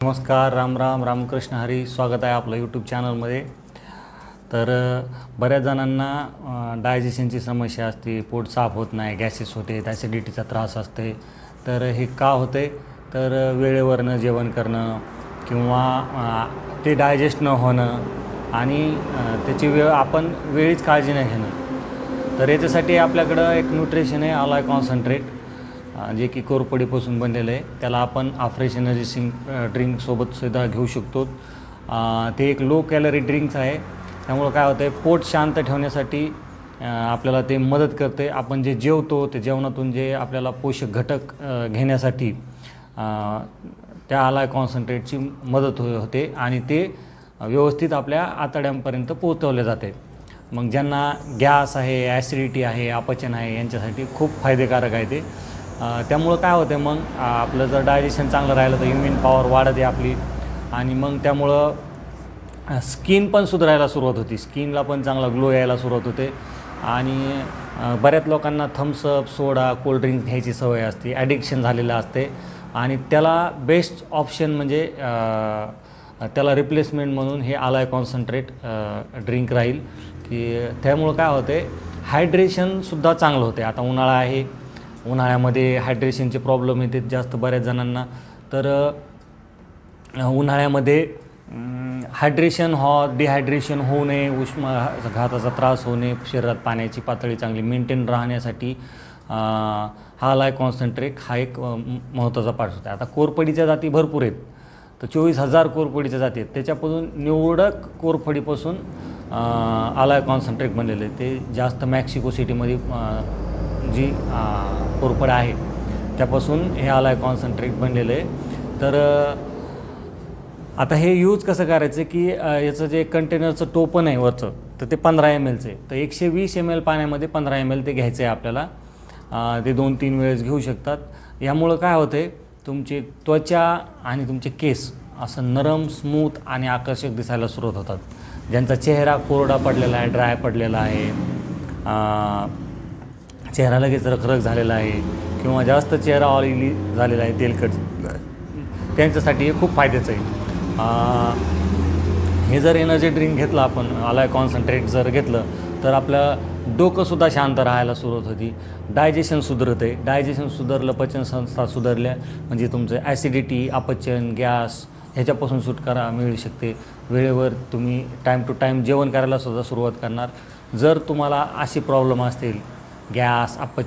नमस्कार राम राम रामकृष्ण हरी स्वागत आहे आपलं यूट्यूब चॅनलमध्ये तर बऱ्याच जणांना डायजेशनची समस्या असते पोट साफ होत नाही गॅसेस होते ॲसिडिटीचा त्रास असते. तर हे का होते? तर वेळेवर न जेवण करणं किंवा ते डायजेस्ट न होणं आणि त्याची वेळ आपण वेळीच काळजी नाही घेणं. तर याच्यासाठी आपल्याकडं एक न्यूट्रिशन आहे आलाय कॉन्सन्ट्रेट जे की कोरपडीपासून बनलेलं आहे त्याला आपण आफ्रेश एनर्जी सिंग ड्रिंकसोबत सुद्धा घेऊ शकतो. ते एक लो कॅलरी ड्रिंक्स आहे. त्यामुळं काय होतं आहे पोट शांत ठेवण्यासाठी आपल्याला ते मदत करते आपण जे जेवतो ते जेवणातून जे आपल्याला पोषक घटक घेण्यासाठी त्या आलाय कॉन्सन्ट्रेटची मदत हो होते आणि ते व्यवस्थित आपल्या आतड्यांपर्यंत पोहोचवले जाते. मग ज्यांना गॅस आहे ॲसिडिटी आहे अपचन आहे यांच्यासाठी खूप फायदेकारक आहे ते. त्यामुळं काय होतं मग आपलं जर डायजेशन चांगलं राहिलं तर इम्युन पॉवर वाढते आपली. आणि मग त्यामुळं स्किन पण सुधारायला सुरुवात होती. स्किनला पण चांगला ग्लो यायला सुरुवात होते. आणि बऱ्याच लोकांना थम्सअप सोडा कोल्ड्रिंक घ्यायची सवय असते. ॲडिक्शन झालेलं असते. आणि त्याला बेस्ट ऑप्शन म्हणजे त्याला रिप्लेसमेंट म्हणून हे आलाय कॉन्सन्ट्रेट ड्रिंक राहील. की त्यामुळं काय होते हायड्रेशनसुद्धा चांगलं होते आता उन्हाळा आहे उन्हाळ्यामध्ये हायड्रेशनचे प्रॉब्लेम येतात जास्त बऱ्याच जणांना. तर उन्हाळ्यामध्ये हायड्रेशन हो डिहायड्रेशन होऊ नये उष्मा घाताचा त्रास होऊ नये शरीरात पाण्याची पातळी चांगली मेंटेन राहण्यासाठी हा लाय कॉन्सन्ट्रेट हा एक महत्त्वाचा पार्ट होता. आता कोरफडीच्या जाती भरपूर आहेत. तर चोवीस हजार कोरफडीच्या जाती आहेत. त्याच्यापासून निवडक कोरफडीपासून आलाय कॉन्सन्ट्रेट बनलेलं. आहे ते जास्त मॅक्सिको सिटीमध्ये जी कोरफड आहे. त्यापासून हे आलाय कॉन्सन्ट्रेट बनलेलं आहे. तर आता हे यूज कसं करायचं की याचं जे कंटेनरचं टोपन आहे वरचं तर ते पंधरा एम एलचं आहे. तर एकशे वीस एम एल पाण्यामध्ये पंधरा एम एल ते घ्यायचं आहे आपल्याला. ते दोन तीन वेळेस घेऊ शकतात. यामुळं काय होतं आहे तुमची त्वचा आणि तुमचे केस असं नरम स्मूथ आणि आकर्षक दिसायला सुरुवात होतात. ज्यांचा चेहरा कोरडा पडलेला आहे ड्राय पडलेला आहे चेहरा लगेच रखरख झालेला आहे किंवा जास्त चेहरा ऑइली झालेला आहे तेलकट त्यांच्यासाठी हे खूप फायद्याचं आहे. हे जर एनर्जी ड्रिंक घेतलं आपण आलाय कॉन्सन्ट्रेट जर घेतलं तर आपलं डोकंसुद्धा शांत राहायला सुरुवात होती. डायजेशन सुधरते डायजेशन सुधारलं पचन संस्था सुधारल्या म्हणजे तुमचं ॲसिडिटी अपचन गॅस ह्याच्यापासून सुटकारा मिळू शकते. वेळेवर तुम्ही टाईम टू टाईम जेवण करायला सुद्धा सुरुवात करणार. जर तुम्हाला अशी प्रॉब्लेम असतील गॅस अपच